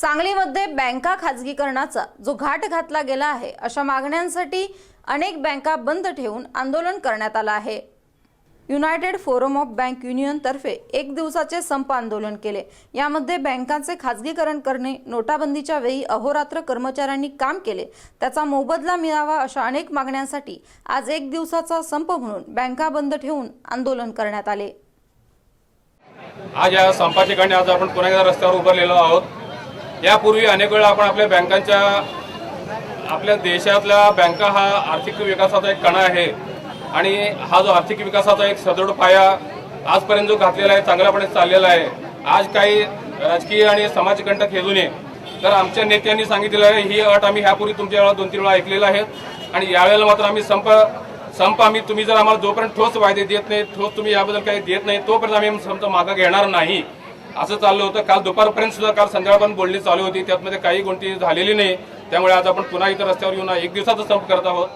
सांगलीमध्ये बँका खाजगीकरणाचा जो घाट घातला गेला आहे अशा मागण्यांसाठी अनेक बँका बंद ठेवून आंदोलन करण्यात आलं आहे. United Forum of Bank Union तर्फे एक दिवसाचे संप आंदोलन केले. यामध्ये बँकांचे खाजगीकरण करणे नोटाबंदीच्या वेळी अहोरात्र कर्मचाऱ्यांनी काम केले त्याचा मोबदला मिळावा अशा अनेक मागण्यांसाठी आज एक दिवसाचा संप म्हणून बँका बंद ठेवून आंदोलन करण्यात आले. आज या संपाच्या आज आपण पुन्हा एकदा रस्त्यावर उभारलेलो आहोत. यापूर्वी अनेक वेळा आपण आपल्या बँकांच्या आपल्या देशातल्या बँका हा आर्थिक विकासाचा एक कणा आहे. आणि हा जो आर्थिक विकासाचा एक सदृढ पाया आजपर्यंत जो घातलेला आहे चांगल्यापणे चाललेला आहे. आज काही राजकीय आणि समाजकंटक हेतू नये तर आमच्या नेत्यांनी सांगितलेलं आहे ही अट आम्ही ह्यापूर्वी तुमच्या वेळा दोन तीन वेळा ऐकलेलं आहे. आणि यावेळेला मात्र आम्ही संप संप आम्ही तुम्ही जर आम्हाला जोपर्यंत ठोस वायदे देत नाही ठोस तुम्ही याबद्दल काही देत नाही तोपर्यंत आम्ही संप मागं घेणार नाही. असं चाललं होतं. काल दुपारपर्यंत सुद्धा काल संध्याकाळपर्यंत बोलणी चालू होती. त्यातमध्ये काही गोष्टी झालेली नाही. त्यामुळे आज आपण पुन्हा इथं रस्त्यावर येऊन एक दिवसाचा संप करत आहोत.